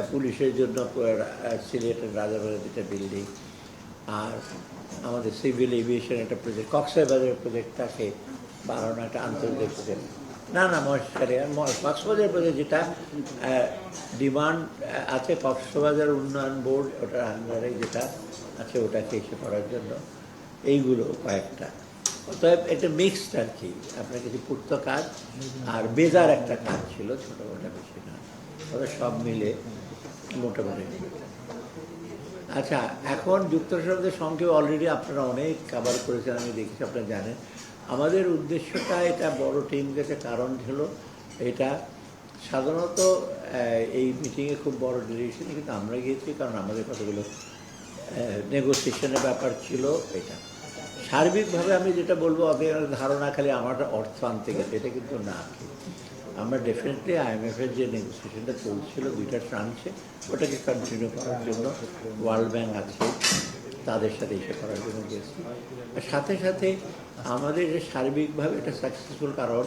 পুলিশের জন্য সিলেটের রাজাবাজার দুটা বিল্ডিং আর আমাদের সিভিল এভিয়েশন একটা প্রজেক্ট কক্সবাজারের প্রজেক্টটাকে বাড়ানো একটা আন্তর্জাতিক প্রজেক্ট না না, মহেশখালী, আর ম- কক্সবাজার প্রজেক্ট যেটা ডিমান্ড আছে, কক্সবাজার উন্নয়ন বোর্ড ওটার আন্ডারে যেটা আছে, ওটাকে এসে করার জন্য। এইগুলো কয়েকটা। অতএব এটা মিক্সড আর কি, আপনার কিছু পূর্ত কাজ, আর বেজার একটা কাজ ছিল, ছোটো মোটা বেশি না। তবে সব মিলে মোটামুটি। আচ্ছা এখন যুক্তরাষ্ট্রের সংখ্যা অলরেডি আপনারা অনেক কাবার করেছেন, আমি দেখেছি, আপনারা জানেন। আমাদের উদ্দেশ্যটা এটা বড় টিম গেছে, কারণ হলো এটা সাধারণত এই মিটিংয়ে খুব বড় ডিসিশন কিন্তু আমরা গিয়েছি, কারণ আমাদের কতগুলো নেগোসিয়েশনের ব্যাপার ছিল এটা। সার্বিকভাবে আমি যেটা বলব আপনার ধারণা খালি আমার অর্থ আনতে গেছে, এটা কিন্তু না। আমরা ডেফিনেটলি আইএমএফের যে নেগোসিয়েশনটা চলছিল দুইটা ট্রান্সে ওটাকে কন্টিনিউ করার জন্য ওয়ার্ল্ড ব্যাংক আছে, তাদের সাথে এসে করার জন্য গেছি। আর সাথে সাথে আমাদের যে সার্বিকভাবে এটা সাকসেসফুল কারণ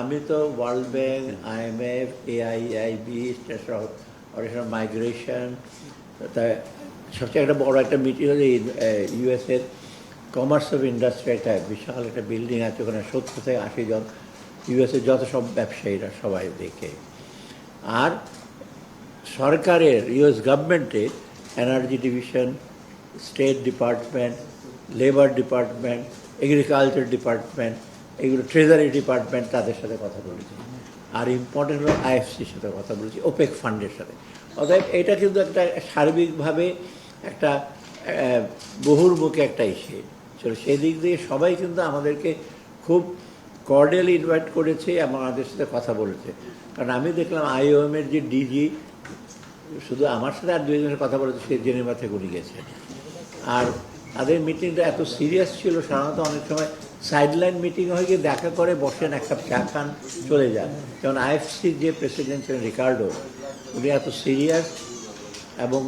আমি তো ওয়ার্ল্ড ব্যাংক আইএমএফ এআইআইবি অরেশন মাইগ্রেশন তা সবচেয়ে একটা বড় একটা মিটিং হচ্ছে ইউএসের কমার্স অফ ইন্ডাস্ট্রি একটা বিশাল একটা বিল্ডিং আছে, ওখানে সত্তর থেকে আশি জন ইউএসের যত সব ব্যবসায়ীরা সবাই দেখে। আর সরকারের ইউএস গভর্নমেন্টের energy division state department labour department agriculture department এগুলো ট্রেজারি ডিপার্টমেন্ট তাদের সাথে কথা বলেছি। আর ইম্পর্টেন্ট হলো আইএফসির সাথে কথা বলেছি ওপেক ফান্ডের সাথে। অতএব এটা কিন্তু একটা সার্বিকভাবে একটা আহ, বহুর্মুখী একটা ইসে। ছিল সেই দিক দিয়ে সবাই কিন্তু আমাদেরকে খুব কর্ডিয়াল ইনভাইট করেছে এবং আমাদের সাথে কথা বলেছে। কারণ আমি দেখলাম আইওএম এর যে ডিজি, শুধু আমার সাথে আর দুইজনের কথা বলেছে, সে জেনেভা থেকে উনি গেছেন আর তাদের মিটিংটা এত সিরিয়াস ছিল, সাধারণত অনেক সময় সাইডলাইন মিটিং হয়ে, গিয়ে দেখা করে, বসেন, এক কাপ চা খান, চলে যান। যেমন আইএফসির যে প্রেসিডেন্ট ছিলেন রিকার্ডো, উনি এত সিরিয়াস এবং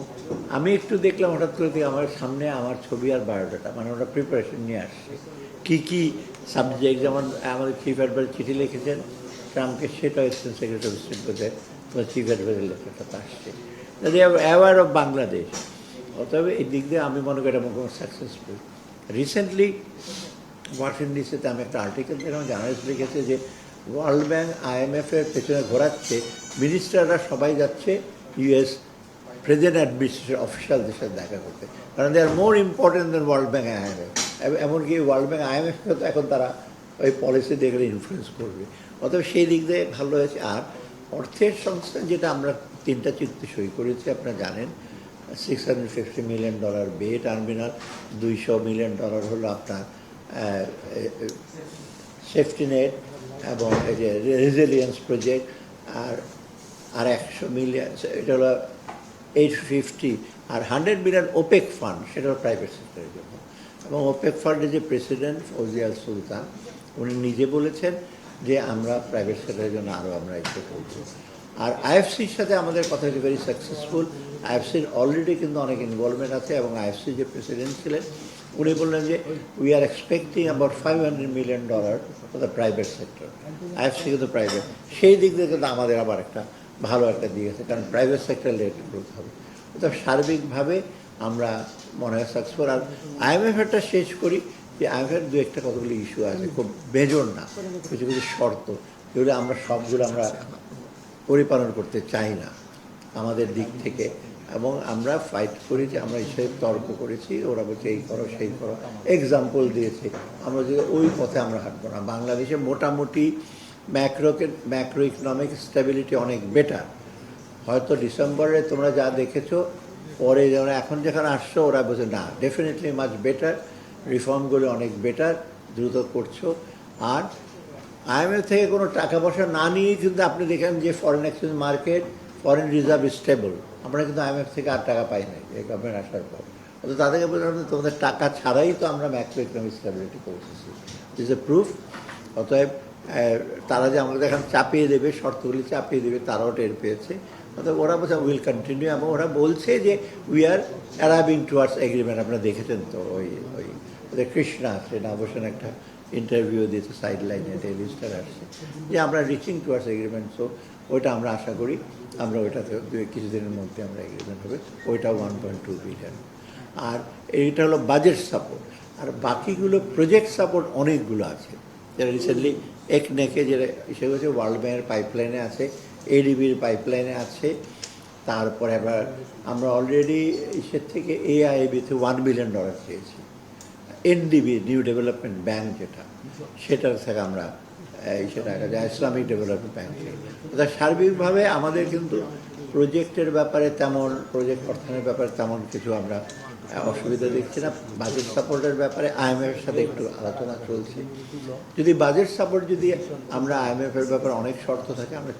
আমি একটু দেখলাম হঠাৎ করে আমার সামনে আমার ছবি আর বায়োডাটা মানে ওটা প্রিপারেশন নিয়ে আসছে। কী কী সাবজেক্ট যেমন আমাদের চিফ অ্যাডভাইজার চিঠি লিখেছেন, ট্রাম্পকে সেটা এসেছেন সেক্রেটারি স্টেট বোধহয় তোমার চিফ অ্যাডভাইজার লেখাটা আসছে। অ্যাওয়ার অফ বাংলাদেশ অতএব এই দিক দিয়ে আমি মনে করি এটা কোনো সাকসেসফুল রিসেন্টলি ওয়াশিংটন ডিসিতে আমি একটা আর্টিকেল দেখলাম জার্নালিস্ট লিখেছে যে ওয়ার্ল্ড ব্যাংক আইএমএফের পেছনে ঘোরাচ্ছে মিনিস্টাররা সবাই যাচ্ছে ইউএস প্রেজেন্ট অ্যাডমিনিস্ট্রেশন অফিসিয়ালদের সাথে দেখা করতে। কারণ they are more important than world bank IMF এমনকি ওয়ার্ল্ড ব্যাংক আইএমএফকে তো এখন তারা ওই পলিসি দেখলে ইনফ্লুয়েন্স করবে। অতএব সেই দিক দিয়ে ভালো হয়েছে। আর অর্থের সংস্থান যেটা আমরা তিনটা চুক্তি সই করেছি, আপনারা জানেন six hundred fifty million dollar bay terminal দুইশো মিলিয়ন ডলার হলো আপনার সেফটি নেট এবং এই যে রেজিলিয়েন্স প্রজেক্ট আর আর একশো মিলিয়ন এটা হলো এইট ফিফটি আর হান্ড্রেড মিলিয়ন ওপেক ফান্ড সেটা হলো প্রাইভেট সেক্টরের জন্য। এবং ওপেক ফান্ডের যে প্রেসিডেন্ট ফৌজিয়াল সুলতান উনি নিজে বলেছেন যে আমরা প্রাইভেট সেক্টরের জন্য আরও আমরা ইচ্ছে করব আর আইএফসির সাথে আমাদের কথা হচ্ছে ভেরি সাকসেসফুল আইএফসির অলরেডি কিন্তু অনেক ইনভলভমেন্ট আছে এবং আইএফসি যে প্রেসিডেন্ট ছিলেন, উনি বললেন যে we are expecting about five hundred million dollar for the private sector IFC কিন্তু প্রাইভেট সেই দিক দিয়ে কিন্তু আমাদের আবার একটা ভালো একটা দিক আছে, কারণ প্রাইভেট সেক্টর লেট গ্রোথ হবে। তো সার্বিকভাবে আমরা মনে হয় সাকসেসফুল আর আইএমএফেরটা শেষ করি, যে আইএমএফের দু একটা কতগুলো ইস্যু আছে, খুব বেজোর না, কিছু কিছু শর্ত, যেগুলো আমরা সবগুলো আমরা পরিপালন করতে চাই না, আমাদের দিক থেকে। এবং আমরা ফাইট করি যে আমরা হিসেবে তর্ক করেছি, ওরা বলছে এই করো, সেই করো। এক্সাম্পল দিয়েছে, আমরা যদি ওই পথে আমরা হাঁটবো না। বাংলাদেশে মোটামুটি ম্যাক্রোকে ম্যাক্রো ইকোনমিক স্টেবিলিটি অনেক বেটার হয়তো ডিসেম্বরে তোমরা যা দেখেছ পরে যেমন এখন যেখানে আসছো, ওরা বলছে, না ডেফিনেটলি মাচ বেটার রিফর্মগুলো অনেক বেটার দ্রুত করছ। আর আইএমএফ থেকে কোনো টাকা পয়সা না নিয়েই কিন্তু আপনি দেখেন যে foreign exchange market foreign reserve stable আমরা কিন্তু আইএমএফ থেকে আর টাকা পাই নাই, এই গভর্নমেন্ট আসার পর। অত তাদেরকে বললাম তোমাদের টাকা ছাড়াই তো আমরা ম্যাক্রো ইকোনমিক স্টেবিলিটি করতেছি ইজ এ প্রুফ অতএব তারা যে আমাদের এখন চাপিয়ে দেবে, শর্তগুলি চাপিয়ে দেবে, তারাও টের পেয়েছে। অতএব ওরা বলছে উইল কন্টিনিউ এবং ওরা বলছে যে we are arriving towards agreement আপনারা দেখেছেন তো ওই ওই, ওদের কৃষ্ণা আছে, না বসেন একটা ইন্টারভিউ দিয়েছে সাইড লাইনে টেলিস্টার আসছে। যে আমরা রিচিং টুয়ার্ডস এগ্রিমেন্ট সো ওইটা আমরা আশা করি, আমরা ওইটাতে কিছুদিনের মধ্যে আমরা এগ্রিমেন্ট হবে। ওইটা ওয়ান পয়েন্ট টু বিলিয়ন আর এইটা হলো বাজেট সাপোর্ট আর বাকিগুলো প্রজেক্ট সাপোর্ট অনেকগুলো আছে। যারা রিসেন্টলি এক নেকে যেটা সেগুলো হচ্ছে ওয়ার্ল্ড ব্যাংকের পাইপলাইনে আছে। এডিবির পাইপলাইনে আছে। তারপরে আবার আমরা অলরেডি ইসের থেকে এআইবিতে ওয়ান বিলিয়ন ডলার চেয়েছি এনডিবি নিউ ডেভেলপমেন্ট ব্যাংক যেটা, সেটার থেকে আমরা ইসলামিক ডেভেলপমেন্ট ব্যাংক অর্থাৎ সার্বিকভাবে আমাদের কিন্তু প্রজেক্টের ব্যাপারে তেমন প্রজেক্ট অর্থায়নের ব্যাপারে তেমন কিছু আমরা অসুবিধা দেখছি না। বাজেট সাপোর্টের ব্যাপারে আইএমএফের সাথে একটু আলোচনা চলছে। যদি বাজেট সাপোর্ট যদি আমরা আইএমএফের ব্যাপারে অনেক শর্ত থাকে, আমরা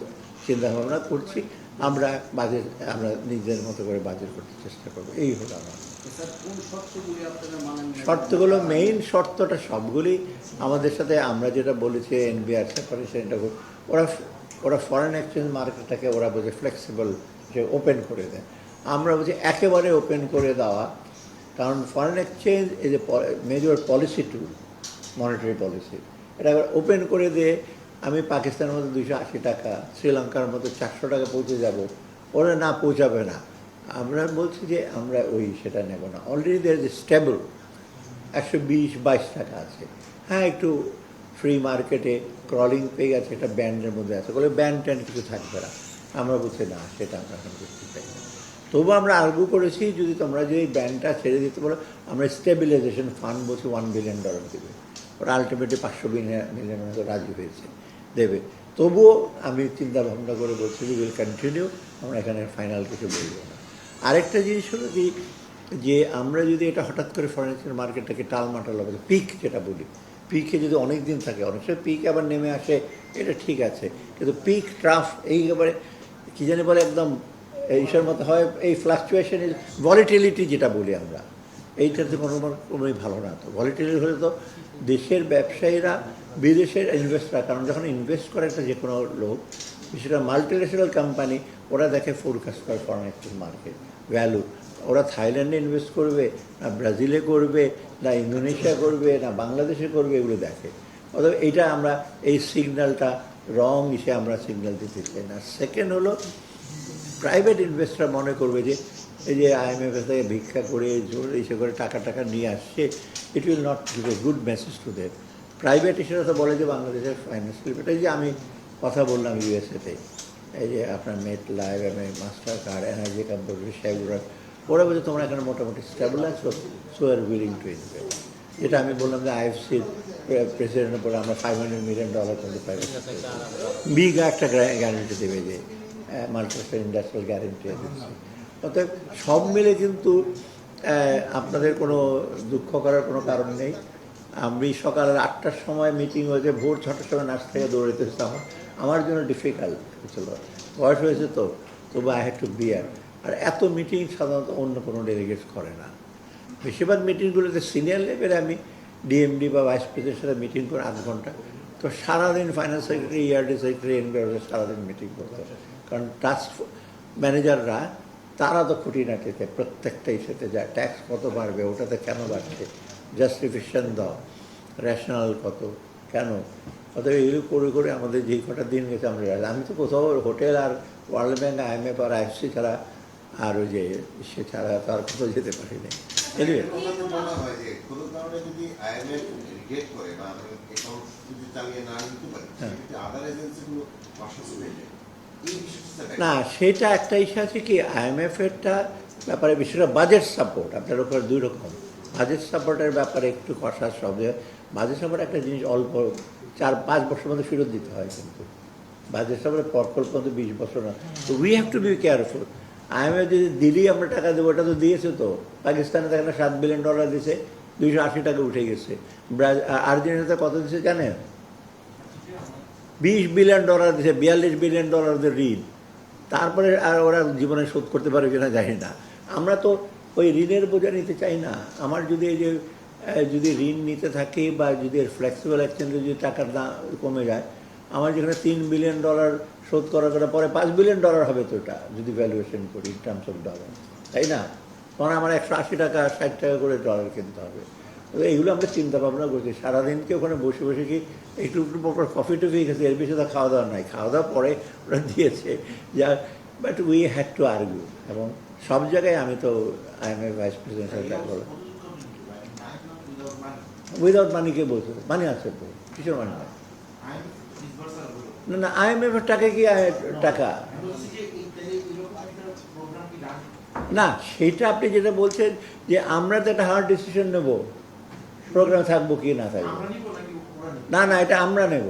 চিন্তা ভাবনা করছি, আমরা বাজেট আমরা নিজের মতো করে বাজেট করতে চেষ্টা করব। এই হলো আমার শর্তগুলি মেইন শর্তটা সবগুলি। আমাদের সাথে আমরা যেটা বলেছি এনবিআর কর- ওরা ওরা ফরেন এক্সচেঞ্জ মার্কেটটাকে ওরা বোঝে ফ্লেক্সিবল যে ওপেন করে দেয়। আমরা বলছি একেবারে ওপেন করে দেওয়া কারণ ফরেন এক্সচেঞ্জ এই যে major policy tool monetary policy এটা ওপেন করে দিয়ে আমি পাকিস্তানের মধ্যে দুশো আশি টাকা, শ্রীলঙ্কার মধ্যে চারশো টাকা পৌঁছে যাব, ওরা না পৌঁছাবে না। আমরা বলছি যে আমরা ওই সেটা নেব না। অলরেডি দের যে স্টেবল একশো বিশ, বাইশ টাকা আছে। হ্যাঁ একটু ফ্রি মার্কেটে ক্রলিং পেয়ে গেছে, একটা ব্যান্ডের মধ্যে আছে। বলে ব্যান্ড ট্যান্ড কিছু থাকবে না। আমরা বলছি, না, সেটা আমরা এখন করতে চাই না। তবু আমরা আর্গু করেছি, যদি তোমরা যদি এই ব্যান্ডটা ছেড়ে দিতে পারো আমরা স্টেবিলাইজেশন ফান্ড বলছি ওয়ান বিলিয়ন ডলার দেবে। ওরা আলটিমেটলি পাঁচশো মিলিয়ন রাজি হয়েছে, দেবে। তবুও আমি চিন্তা ভাবনা করে বলছি উইল কন্টিনিউ আমরা এখানে ফাইনাল কিছু বলব না। আরেকটা জিনিস হলো কি যে আমরা যদি এটা হঠাৎ করে ফার্নিচার মার্কেটটাকে টালমাটাল হবে পিক যেটা বলি পিকে যদি অনেক দিন থাকে, অনেক সময় পিক আবার নেমে আসে, এটা ঠিক আছে। কিন্তু পিক ট্রাফ এই এবারে কী জানি বলে একদম এইসব মতো হয়, এই ফ্লাকচুয়েশন ভলিটিলিটি যেটা বলি আমরা, এইটাতে কোনো কোনোই ভালো না তো। ভলিটিলিটি হলে তো দেশের ব্যবসায়ীরা, বিদেশের ইনভেস্টরা কারণ যখন ইনভেস্ট করে একটা যে কোনো লোক, সেটা মাল্টিনেশনাল কোম্পানি ওরা দেখে ফোরকাস্ট করে ফরেন এক্সচেঞ্জ মার্কেট ভ্যালু ওরা থাইল্যান্ডে ইনভেস্ট করবে, না ব্রাজিলে করবে, না ইন্দোনেশিয়া করবে, না বাংলাদেশে করবে, এগুলো দেখে। অতএব এইটা আমরা, এই সিগন্যালটা রং হিসেবে আমরা সিগন্যাল দিতে চাই না। সেকেন্ড হলো প্রাইভেট ইনভেস্টর মনে করবে যে, এই যে আইএমএফ থেকে ভিক্ষা করে এসে করে টাকা টাকা নিয়ে আসছে it will not give a good message to them private হিসেবে তো বলে যে বাংলাদেশের ফাইন্যান্সিয়াল এটা যে আমি কথা বললাম ইউএসএতে এই যে আপনার MetLife MA MasterCard energy company সেগুলো ওরা বলছে তোমরা এখানে মোটামুটি স্টেবল আছো so are willing to invest যেটা আমি বললাম যে আইএফসির প্রেসিডেন্টের পরে আমরা ফাইভ হান্ড্রেড মিলিয়ন ডলার কিন্তু প্রাইভেট বিগ একটা গ্যারান্টি দেবে যে মাল্টিনেশনাল ইন্ডাস্ট্রিয়াল গ্যারেন্টি দিচ্ছে অতএব সব মিলে কিন্তু আপনাদের কোনো দুঃখ করার কোনো কারণ নেই। আমি সকাল আটটার সময় মিটিং হয়েছে, ভোর ছটার সময় নাচ থেকে দৌড়াইতে হচ্ছে আমার। আমার জন্য ডিফিকাল্ট ছিল। বয়স হয়েছে তো, তবু আই হ্যাড টু বিয়ার আর এত মিটিং সাধারণত অন্য কোনো ডেলিগেট করে না। বেশিরভাগ মিটিংগুলোতে সিনিয়র লেভেলে আমি ডিএমডি বা ভাইস প্রেসিডেন্টের সাথে মিটিং করে আধ ঘণ্টা। তো সারাদিন finance secretary ERD secretary NBR সারাদিন মিটিং করতে কারণ টাস্ক ম্যানেজাররা তারা তো খুঁটি খুঁটিনাটিতে প্রত্যেকটা ইস্যুতে যায়। ট্যাক্স কত বাড়বে ওটাতে কেন বাড়ছে? জাস্টিফিকেশন দাও। রেশনাল কত? কেন? অতএব এগুলো করে করে আমাদের যেই কটা দিন গেছে আমরা আমি তো কোথাও হোটেল আর ওয়ার্ল্ড ব্যাঙ্ক আইএমএফ আর আইএফসি ছাড়া আর ওই যে সে ছাড়া তো আর কোথাও যেতে পারিনি এনিওয়ে আমার তো যে কোনো কারণে যদি IMF রিজেক্ট করে বা অ্যাকাউন্ট যদি চালিয়ে না হ্যাঁ। না, সেটা একটা ইস্যু আছে কি আইএমএফেরটা ব্যাপারে বিষয়টা বাজেট সাপোর্ট আপনার উপর দুই রকম। বাজেট সাপোর্টের ব্যাপারে একটু কষার সব বাজেট সাপোর্ট একটা জিনিস অল্প, চার, পাঁচ বছর মধ্যে ফেরত দিতে হয় কিন্তু। বাজেট সাপোর্টের পরপর পর্যন্ত বিশ বছর না। তো we have to be careful IMF যদি দিল্লি আমরা টাকা দেবো, ওটা তো দিয়েছে তো। পাকিস্তানে দেখেন সাত বিলিয়ন ডলার দিয়েছে দুইশো আশি টাকা উঠে গেছে। আর্জেন্টিনাতে কত দিয়েছে জানেন? বিশ বিলিয়ন ডলার দিছে, বিয়াল্লিশ বিলিয়ন ডলারদের ঋণ, তারপরে আর ওরা জীবনে শোধ করতে পারবে কিনা জানি না। আমরা তো ওই ঋণের বোঝা নিতে চাই না। আমার যদি এই যে যদি ঋণ নিতে থাকি বা যদি ফ্লেক্সিবল এক্সচেঞ্জে যদি টাকার দাম কমে যায়, আমার যেখানে তিন বিলিয়ন ডলার শোধ করার কথা, পরে পাঁচ বিলিয়ন ডলার হবে তো এটা, যদি ভ্যালুয়েশন করি ইন টার্মস অফ ডলার তাই না? তখন আমার একশো আশি টাকা, ষাট টাকা করে ডলার কিনতে হবে। এইগুলো আমরা চিন্তা ভাবনা করছি সারাদিনকে ওখানে বসে বসে কি একটু একটু পর কফি টফি খেয়েছে এর বেশি তো খাওয়া দাওয়া নাই। খাওয়া দাওয়া পরে ওরা দিয়েছে যা but we had to argue এবং সব জায়গায় আমি তো I M A vice president দেখা করলাম উইদাউট মানি কে বলছে? মানি আছে তো, কিসের মানি নাই? না না আইএমএফ টাকা কি টাকা। না, সেটা আপনি যেটা বলছেন যে আমরা তো একটা হার্ড ডিসিশন নেব। প্রোগ্রাম থাকব কি না থাকব? না না এটা আমরা নেব।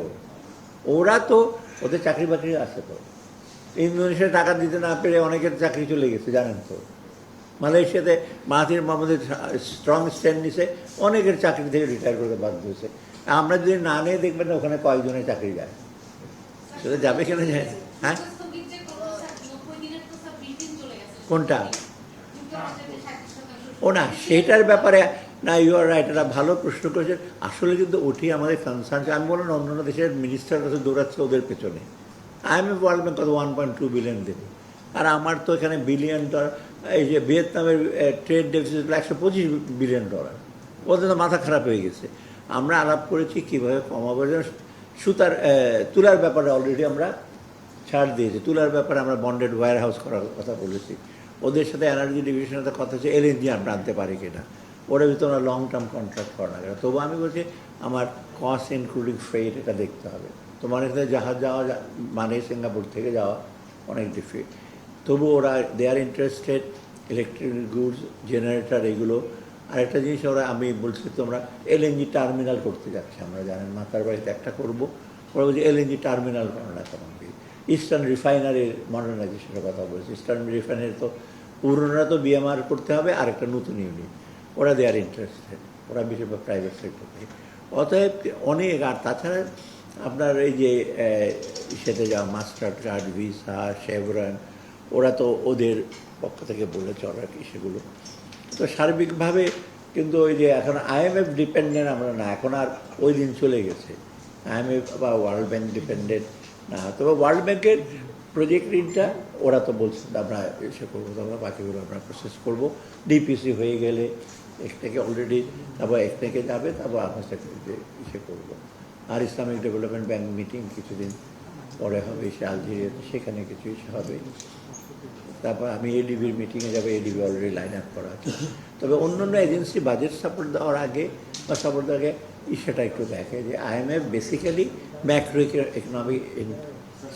ওরা তো ওদের চাকরি বাকরি আছে তো। ইন্দোনেশিয়া টাকা দিতে না পেরে অনেকের চাকরি চলে গেছে জানেন তো। মালয়েশিয়াতে মাহাতির মোহাম্মদের স্ট্রং স্ট্যান্ড নিছে অনেকের চাকরি থেকে রিটায়ার করতে বাধ্য হয়েছে। আমরা যদি না নিয়ে দেখবেন না ওখানে কয়েকজনের চাকরি যায় সেটা যাবে কেন যায় হ্যাঁ? স্থগিত যে করল স্যার, 90 দিনের তো স্যার বিলটিন চলে গেছে। কোনটা? যুক্তরাষ্ট্রের যে 60 শতাংশ ও না সেটার ব্যাপারে না ইউ আর রাইট এটা ভালো প্রশ্ন করেছেন। আসলে কিন্তু ওটি আমাদের কনসার্ন আমি বললাম অন্য দেশের মিনিস্টার কাছে দৌড়াচ্ছে ওদের পেছনে। I M A world bank কত ওয়ান পয়েন্ট টু বিলিয়ন দেবে আর আমার তো এখানে বিলিয়ন ডলার এই যে ভিয়েতনামের ট্রেড ডেফিসিট একশো পঁচিশ বিলিয়ন ডলার ওদের তো মাথা খারাপ হয়ে গেছে। আমরা আলাপ করেছি কীভাবে কমাবো সুতার তুলার ব্যাপারে অলরেডি আমরা ছাড় দিয়েছি। তুলার ব্যাপারে আমরা বন্ডেড ওয়্যার হাউস করার কথা বলেছি। ওদের সাথে এনার্জি ডিভিশনের কথা হচ্ছে এলএনজি আমরা আনতে পারি কিনা। ওরা ভিতরে ওরা লং টার্ম কন্ট্রাক্ট করা না কেন তবু আমি বলছি, আমার কস্ট ইনক্লুডিং ফ্রেট এটা দেখতে হবে। তোমার এখানে জাহাজ যাওয়া মানে সিঙ্গাপুর থেকে যাওয়া অনেক ডিফিট তবু ওরা they are interested electric goods generator এগুলো। আরেকটা জিনিস ওরা, আমি বলছি তোমরা এলএনজি টার্মিনাল করতে যাচ্ছি আমরা জানেন মাতার বাড়িতে একটা করব। ওরা বলছে এলএনজি টার্মিনাল করো না কেন? ইস্টার্ন রিফাইনারির মডার্নাইজেশনের কথা বলছি। ইস্টার্ন রিফাইনারি তো পুরোনোরা তো বিএমআর করতে হবে আর একটা নতুন ইউনিট ওরা দে আর ইন্টারেস্টেড ওরা বেশিরভাগ প্রাইভেট সেক্টর থেকে অতএব অনেক, আর তাছাড়া আপনার এই যে সেতে যাওয়া মাস্টার কার্ড ভিসা শেভরন ওরা তো ওদের পক্ষ থেকে বলেছে ওরা কি সেগুলো তো সার্বিকভাবে কিন্তু ওই যে এখন আইএমএফ ডিপেন্ডেন্ট আমরা না, এখন আর ওই দিন চলে গেছে। আইএমএফ বা ওয়ার্ল্ড ব্যাংক ডিপেন্ডেন্ট না, তবে ওয়ার্ল্ড ব্যাংকের প্রজেক্ট ঋণটা ওরা তো বলছে, আমরা এসে করব, আমরা বাকিগুলো আমরা প্রসেস করব। ডিপিসি হয়ে গেলে এক অলরেডি তারপর এক থেকে যাবে, তারপর আপনার সাথে ইসে করব। আর ইসলামিক ডেভেলপমেন্ট ব্যাংক মিটিং কিছুদিন পরে হবে, সে আলজেরিয়াতে সেখানে কিছু ইসে হবে। তারপর আমি এডিবির মিটিংয়ে যাব, এডিবি অলরেডি লাইন আপ করা আছে। তবে অন্য অন্য এজেন্সি বাজেট সাপোর্ট দেওয়ার আগে বা সাপোর্ট দেওয়ার আগে সেটা একটু দেখে যে আইএমএফ বেসিক্যালি ম্যাক্রো ইকোনমিক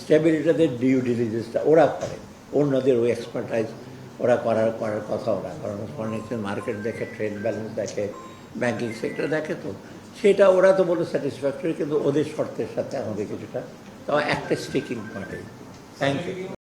স্টেবিলিটাদের ডিউ ডিলিজেন্সটা ওরা করে। অন্যদের ওই এক্সপার্টাইজ ওরা করার করার কথা ওরা। কারণ এক্সচেঞ্জ মার্কেট দেখে ট্রেড ব্যালেন্স দেখে ব্যাঙ্কিং সেক্টর দেখে তো, সেটা ওরা তো বলে স্যাটিসফ্যাক্টরি কিন্তু ওদের শর্তের সাথে আমাদের কিছুটা তাও একটা স্টিকিং পয়েন্ট থ্যাংক ইউ